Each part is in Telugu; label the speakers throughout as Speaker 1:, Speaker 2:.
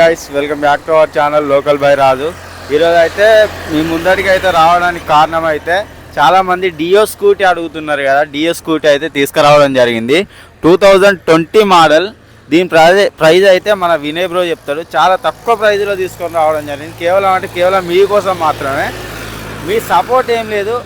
Speaker 1: Guys welcome back to our channel local by Raju ఈరోజు అయితే మీ ముందడికి అయితే రావడానికి కారణం అయితే చాలామంది డియో స్కూటీ అడుగుతున్నారు కదా డియో స్కూటీ అయితే తీసుకురావడం జరిగింది. టూ థౌజండ్ ట్వంటీ మోడల్ దీని ప్రైజ్ ప్రైజ్ అయితే మన వినయ్ బ్రో చెప్తాడు. చాలా తక్కువ ప్రైజ్లో తీసుకొని రావడం జరిగింది. కేవలం అంటే కేవలం మీకోసం మాత్రమే. మీ సపోర్ట్ ఏం లేదు.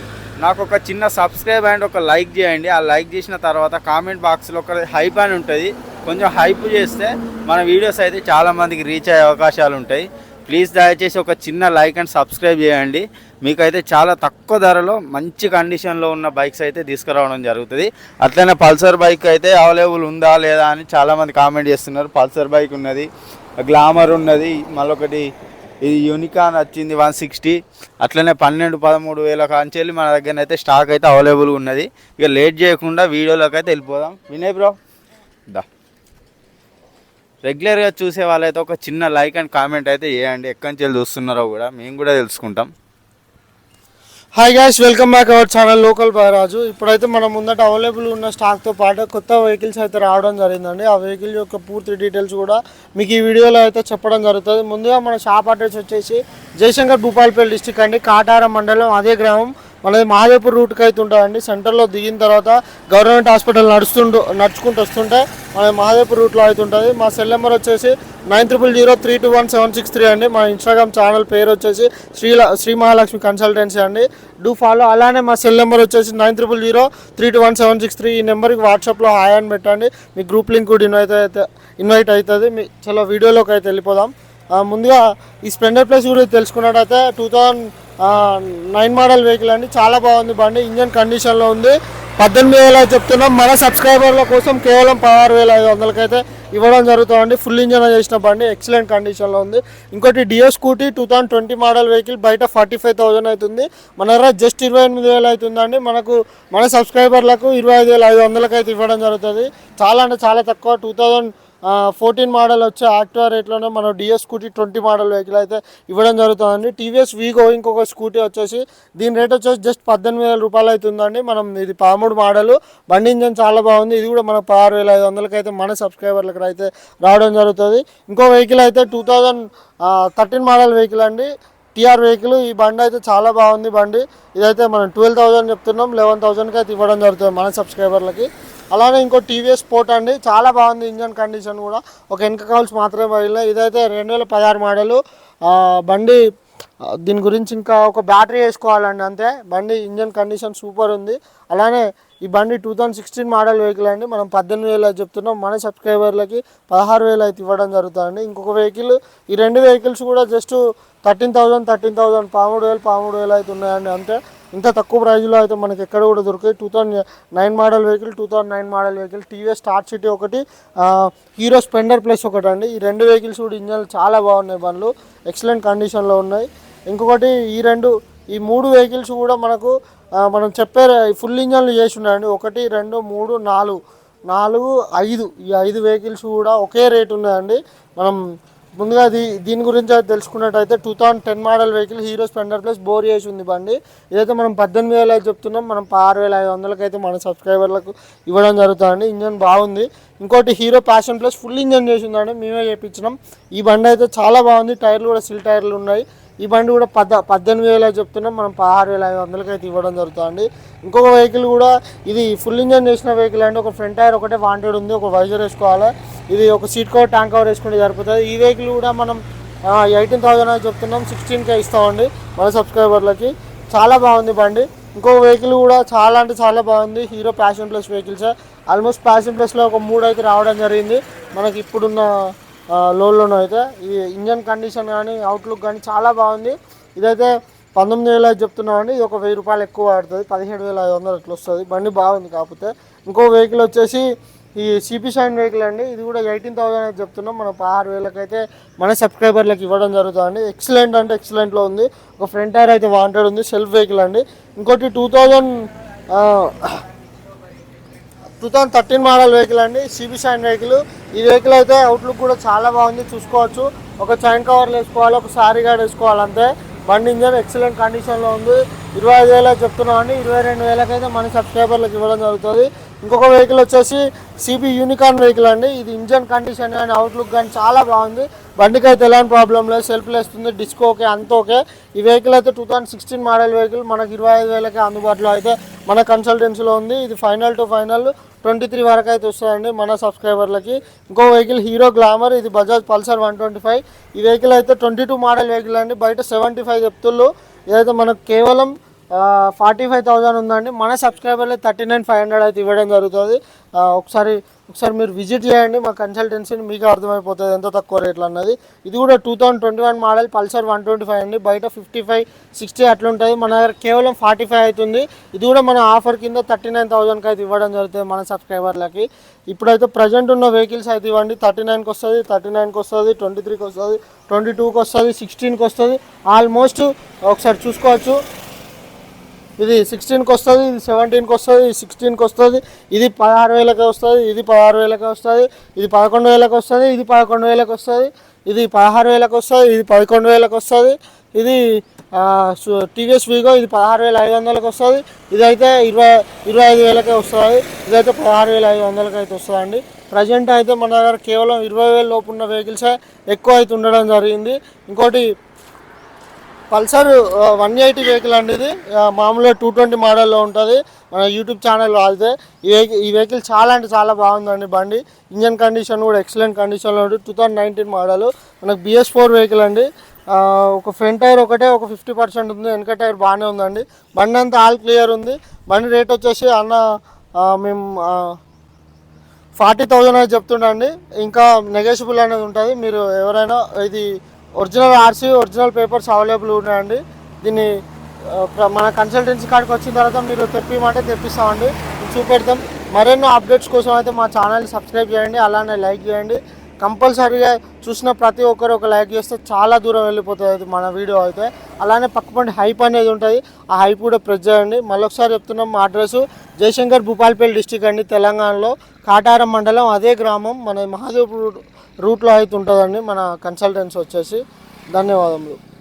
Speaker 1: నాకు ఒక చిన్న సబ్స్క్రైబ్ అండ్ ఒక లైక్ చేయండి. ఆ లైక్ చేసిన తర్వాత కామెంట్ బాక్స్లో ఒక హైప్ అని ఉంటుంది. కొంచెం హైప్ చేస్తే మన వీడియోస్ అయితే చాలామందికి రీచ్ అయ్యే అవకాశాలు ఉంటాయి. ప్లీజ్ దయచేసి ఒక చిన్న లైక్ అండ్ సబ్స్క్రైబ్ చేయండి. మీకైతే చాలా తక్కువ ధరలో మంచి కండిషన్లో ఉన్న బైక్స్ అయితే తీసుకురావడం జరుగుతుంది. అట్లనే పల్సర్ బైక్ అయితే అవైలబుల్ ఉందా లేదా అని చాలామంది కామెంట్ చేస్తున్నారు. పల్సర్ బైక్ ఉన్నది గ్లామర్ ఉన్నది మళ్ళొకటి ఇది యూనికాన్ వచ్చింది వన్ సిక్స్టీ అట్లనే పన్నెండు పదమూడు వేల కాంచెల్లి మన దగ్గర అయితే స్టాక్ అయితే అవైలబుల్ ఉన్నది. ఇక లేట్ చేయకుండా వీడియోలోకి అయితే వెళ్ళిపోదాం. వినయ్ బ్రో దా. రెగ్యులర్గా చూసే వాళ్ళైతే ఒక చిన్న లైక్ అండ్ కామెంట్ అయితే చేయండి. ఎక్కడి నుంచి వెళ్ళి చూస్తున్నారో కూడా మేము కూడా తెలుసుకుంటాం.
Speaker 2: Hi guys welcome back our channel local Raju ఇప్పుడైతే మనం ముందట అవైలబుల్ ఉన్న స్టాక్తో పాటు కొత్త వెహికల్స్ అయితే రావడం జరిగిందండి. ఆ వెహికల్ యొక్క పూర్తి డీటెయిల్స్ కూడా మీకు ఈ వీడియోలో అయితే చెప్పడం జరుగుతుంది. ముందుగా మన షాప్ అడ్రస్ వచ్చేసి జయశంకర్ భూపాలపల్లి డిస్టిక్ అండి. కాటారం మండలం అదే గ్రామం. మనది మహాదేవ్పూర్ రూట్కి అయితే ఉంటుందండి సెంటర్లో దిగిన తర్వాత గవర్నమెంట్ హాస్పిటల్ నడుస్తుంటూ నడుచుకుంటూ వస్తుంటే మన మహాదేవ్పూర్ రూట్లో అయితే ఉంటుంది. మా సెల్ నెంబర్ వచ్చేసి nine triple zero three two one seven six three అండి. మా ఇన్స్టాగ్రామ్ ఛానల్ పేరు వచ్చేసి శ్రీ శ్రీ మహాలక్ష్మి కన్సల్టెన్సీ అండి. డూ ఫాలో అలానే మా సెల్ నెంబర్ వచ్చేసి nine triple zero three two one seven six three ఈ నెంబర్కి వాట్సాప్లో హాయ్ అని పెట్టండి. మీ గ్రూప్ లింక్ కూడా ఇన్వైట్ అయితే ఇన్వైట్ అవుతుంది. మీ చాలా వీడియోలోకి అయితే వెళ్ళిపోదాం. ముందుగా ఈ స్ప్లెండర్ ప్లేస్ గురించి తెలుసుకున్నట్టయితే two thousand nine model vehicle అండి. చాలా బాగుంది బండి. ఇంజన్ కండిషన్లో ఉంది. పద్దెనిమిది వేల చెప్తున్నాం. మన సబ్స్క్రైబర్ల కోసం కేవలం పదహారు వేల ఐదు వందలకైతే ఇవ్వడం జరుగుతుంది. ఫుల్ ఇంజన్ చేసిన బండి ఎక్సలెంట్ కండిషన్లో ఉంది. ఇంకోటి Dio scooty two thousand twenty model vehicle బయట ఫార్టీ ఫైవ్ థౌసండ్ అవుతుంది మన దగ్గర జస్ట్ ఇరవై ఎనిమిది వేలు అవుతుందండి. మనకు మన సబ్స్క్రైబర్లకు ఇరవై ఐదు వేల ఐదు వందలకైతే అయితే ఇవ్వడం జరుగుతుంది. చాలా అంటే చాలా తక్కువ. టూ థౌజండ్ ఫోర్టీన్ మోడల్ వచ్చే యాక్టివా రేట్లోనే మనం DS scooty twenty model vehicle అయితే ఇవ్వడం జరుగుతుందండి. టీవీఎస్ వీగో ఇంకొక స్కూటీ వచ్చేసి దీని రేట్ వచ్చేసి జస్ట్ పద్దెనిమిది వేల రూపాయలు అవుతుందండి. మనం ఇది పదమూడు మోడల్ బండి ఇంజన్ చాలా బాగుంది. ఇది కూడా మనకు పదహారు వేల ఐదు వందలకి అయితే మన సబ్స్క్రైబర్లకు అయితే రావడం జరుగుతుంది. ఇంకో వెహికల్ అయితే two thousand thirteen model vehicle అండి. టీఆర్ వెహికల్ ఈ బండి అయితే చాలా బాగుంది బండి. ఇదైతే మనం ట్వెల్వ్ థౌసండ్ చెప్తున్నాం. లెవెన్ థౌజండ్కి అయితే ఇవ్వడం జరుగుతుంది మన సబ్స్క్రైబర్లకి అలానే ఇంకో టీవీఎస్ స్పోర్ట్ అండి. చాలా బాగుంది ఇంజన్ కండిషన్ కూడా. ఒక వెనక కాల్స్ మాత్రమే పగిలినాయి ఇదైతే రెండు వేల పదహారు మోడలు. బండి దీని గురించి ఇంకా ఒక బ్యాటరీ వేసుకోవాలండి అంతే. బండి ఇంజన్ కండిషన్ సూపర్ ఉంది. అలానే ఈ బండి two thousand sixteen model vehicle అండి. మనం పద్దెనిమిది వేలు చెప్తున్నాం. మన సబ్స్క్రైబర్లకి పదహారు వేలు అయితే ఇవ్వడం జరుగుతుందండి. ఇంకొక వెహికల్ ఈ రెండు వెహికల్స్ కూడా just thirteen thousand thirteen thousand పదమూడు వేలు పదమూడు వేలు అయితే ఉన్నాయండి అంతే. ఇంత తక్కువ ప్రైజ్లో అయితే మనకి ఎక్కడ కూడా దొరికాయి two thousand nine model vehicle two thousand nine model vehicle TVS Star City ఒకటి హీరో స్పెండర్ ప్లస్ ఒకటి అండి. ఈ రెండు వెహికల్స్ కూడా ఇంజన్లు చాలా బాగున్నాయి బండ్లు ఎక్సలెంట్ కండిషన్లో ఉన్నాయి. ఇంకొకటి ఈ రెండు ఈ మూడు వెహికల్స్ కూడా మనకు మనం చెప్పే ఫుల్ ఇంజన్లు చేసి ఉన్నాయండి ఒకటి రెండు మూడు నాలుగు నాలుగు ఐదు ఈ ఐదు వెహికల్స్ కూడా ఒకే రేట్ ఉన్నాయండి. మనం ముందుగా దీని గురించి అయితే తెలుసుకున్నట్టయితే two thousand ten model vehicle Hero Splendor plus bore చేసి ఉంది బండి. ఇదైతే మనం పద్దెనిమిది వేలు చెప్తున్నాం. మనం ఆరు వేల ఐదు వందలకి అయితే మన సబ్స్క్రైబర్లకు ఇవ్వడం జరుగుతుందండి. ఇంజన్ బాగుంది. ఇంకోటి Hero Passion plus full engine చేసి ఉందండి. మేమే చేయించినాం ఈ బండి అయితే చాలా బాగుంది. టైర్లు కూడా సిల్ టైర్లు ఉన్నాయి. ఈ బండి కూడా పద్ద పద్దెనిమిది వేలు చెప్తున్నాం. మనం పదహారు వేల ఐదు వందలకి అయితే ఇవ్వడం జరుగుతుంది. ఇంకొక వెహికల్ కూడా ఇది ఫుల్ ఇంజన్ చేసిన వెహికల్ అండి. ఒక ఫ్రంట్ టైర్ ఒకటే వాంటెడ్ ఉంది. ఒక వైజర్ వేసుకోవాలి. ఇది ఒక సీట్ కవర్ ట్యాంక్ కవర్ వేసుకుంటే సరిపోతుంది. ఈ వెహికల్ కూడా మనం ఎయిటీన్ థౌసండ్ అని చెప్తున్నాం. సిక్స్టీన్కే ఇస్తామండి మన సబ్స్క్రైబర్లకి చాలా బాగుంది బండి. ఇంకొక వెహికల్ కూడా చాలా అంటే చాలా బాగుంది. Hero Passion plus vehicles almost Passion ప్లస్లో ఒక మూడు అయితే రావడం జరిగింది. మనకి ఇప్పుడున్న లోన్లోనూ అయితే. ఈ ఇంజన్ కండిషన్ కానీ అవుట్లుక్ కానీ చాలా బాగుంది. ఇదైతే పంతొమ్మిది వేలు అయితే చెప్తున్నామండి. ఇది ఒక వెయ్యి రూపాయలు ఎక్కువ పడుతుంది. పదిహేడు వేల ఐదు వందలు అట్లా వస్తుంది. బండి బాగుంది కాకపోతే. ఇంకో వెహికల్ వచ్చేసి ఈ సిపి షైన్ వెహికల్ అండి. ఇది కూడా ఎయిటీన్ థౌసండ్ అయితే చెప్తున్నాం. మనం పదహారు వేలకైతే మన సబ్స్క్రైబర్లకు ఇవ్వడం జరుగుతుంది ఎక్సలెంట్ అంటే ఎక్సలెంట్లో ఉంది. ఒక ఫ్రంట్ టైర్ అయితే వాంటెడ్ ఉంది. సెల్ఫ్ వెహికల్ అండి. ఇంకోటి two thousand two thousand thirteen model vehicle అండి. సిబి షైన్ వెహికల్ ఈ వెహికల్ అయితే అవుట్లుక్ కూడా చాలా బాగుంది. చూసుకోవచ్చు. ఒక చైన్ కవర్లు వేసుకోవాలి ఒక సారీ గార్డ్ వేసుకోవాలి అంతే. బండి ఇంజన్ ఎక్సలెంట్ కండిషన్లో ఉంది. ఇరవై ఐదు వేలకు చెప్తున్నాం అండి. ఇరవై రెండు వేలకైతే మన సబ్స్క్రైబర్లకు ఇవ్వడం జరుగుతుంది. ఇంకొక వెహికల్ వచ్చేసి సిబి యూనికార్న్ వెహికల్ అండి. ఇది ఇంజన్ కండిషన్ కానీ అవుట్లుక్ కానీ చాలా బాగుంది. బండికి అయితే ఎలాంటి ప్రాబ్లం లేదు. సెల్ఫ్ వేస్తుంది డిస్క్ ఓకే అంత ఓకే. ఈ వెహికల్ అయితే two thousand sixteen model vehicle మనకి ఇరవై ఐదు వేలకి అందుబాటులో అయితే మన కన్సల్టెన్సీలో ఉంది. ఇది final to final twenty three వరకు అయితే వస్తుందండి మన సబ్స్క్రైబర్లకి ఇంకో వెహికల్ హీరో గ్లామర్ ఇది Bajaj Pulsar one twenty five ఈ వెహికల్ అయితే ట్వంటీ టూ మోడల్ వెహికల్ అండి. బయట సెవెంటీ ఫైవ్ చెప్తుళ్ళు. ఇదైతే మనకు కేవలం ఫార్టీ ఫైవ్ థౌజండ్ ఉందండి. మన సబ్స్క్రైబర్లు థర్టీ నైన్ ఫైవ్ హండ్రెడ్ అయితే ఇవ్వడం జరుగుతుంది. ఒకసారి ఒకసారి మీరు విజిట్ చేయండి. మా కన్సల్టెన్సీని మీకు అర్థమైపోతుంది ఎంత తక్కువ రేట్లు అన్నది. ఇది కూడా two thousand twenty one model Pulsar one twenty five అండి. బయట ఫిఫ్టీ ఫైవ్ సిక్స్టీ అట్లా ఉంటుంది మన దగ్గర కేవలం ఫార్టీ ఫైవ్ అవుతుంది. ఇది కూడా మన ఆఫర్ కింద థర్టీ నైన్ థౌసండ్కి అయితే ఇవ్వడం జరుగుతుంది మన సబ్స్క్రైబర్లకి. ఇప్పుడైతే ప్రజెంట్ ఉన్న వెహికల్స్ అయితే ఇవ్వండి. థర్టీ నైన్కి వస్తుంది థర్టీ నైన్కి వస్తుంది ట్వంటీ త్రీకి వస్తుంది ట్వంటీ టూకి వస్తుంది సిక్స్టీన్కి వస్తుంది. ఆల్మోస్ట్ ఒకసారి చూసుకోవచ్చు. ఇది సిక్స్టీన్కి వస్తుంది ఇది సెవెంటీన్కి వస్తుంది ఇది సిక్స్టీన్కి వస్తుంది ఇది పదహారు వేలకి వస్తుంది ఇది పదహారు వేలకి వస్తుంది ఇది పదకొండు వేలకు వస్తుంది ఇది పదకొండు వేలకు వస్తుంది ఇది పదహారు వేలకు వస్తుంది ఇది పదకొండు వేలకు వస్తుంది ఇది టీవీఎస్ వీగో ఇది పదహారు వేల ఐదు వందలకు వస్తుంది ఇదైతే ఇరవై ఇరవై ఐదు వేలకే వస్తుంది ఇదైతే పదహారు వేల ఐదు వందలకి అయితే వస్తుందండి. ప్రజెంట్ అయితే మన దగ్గర కేవలం ఇరవై వేల లోపు ఉన్న వెహికల్సే ఎక్కువ అయితే ఉండడం జరిగింది. ఇంకోటి పల్సర్ వన్ ఎయిటీ వెహికల్ అండి ఇది. మామూలుగా టూ ట్వంటీ మోడల్లో ఉంటుంది. మన యూట్యూబ్ ఛానల్ వాడితే ఈ వెహికల్ ఈ వెహికల్ చాలా అంటే చాలా బాగుందండి బండి. ఇంజన్ కండిషన్ కూడా ఎక్సలెంట్ కండిషన్లో ఉంటుంది టూ థౌజండ్ నైన్టీన్ మోడల్. మనకు బిఎస్ ఫోర్ వెహికల్ అండి. ఒక ఫ్రంట్ టైర్ ఒకటే ఒక ఫిఫ్టీ పర్సెంట్ ఉంది. వెనక టైర్ బాగానే ఉందండి. బండి అంతా ఆల్ క్లియర్ ఉంది. బండి రేట్ వచ్చేసి అన్న మేము ఫార్టీ థౌజండ్ అని చెప్తుండండి. ఇంకా నెగోషియబుల్ అనేది ఉంటుంది. మీరు ఎవరైనా ఇది original RC original papers available ఉన్నాయండి. దీన్ని ప్ర- మన కన్సల్టెన్సీ కాడికి వచ్చిన తర్వాత మీరు తెప్పిమంటే తెప్పిస్తామండి. చూపెడతాం. మరెన్నో అప్డేట్స్ కోసం అయితే మా ఛానల్ని సబ్స్క్రైబ్ చేయండి అలానే లైక్ చేయండి. కంపల్సరీగా చూసిన ప్రతి ఒక్కరు ఒక లైక్ చేస్తే చాలా దూరం వెళ్ళిపోతుంది మన వీడియో అయితే. అలానే పక్కపండి హైప్ అనేది ఉంటుంది. ఆ హైప్ కూడా ప్రెస్ చేయండి. మళ్ళొకసారి చెప్తున్నాం మా అడ్రస్. జయశంకర్ భూపాల్పల్లి డిస్టిక్ అండి తెలంగాణలో. కాటారం మండలం అదే గ్రామం. మన మహాదేవ్ రూట్లో అయితే ఉంటుందండి. మన కన్సల్టెన్సీ వచ్చేసి ధన్యవాదములు.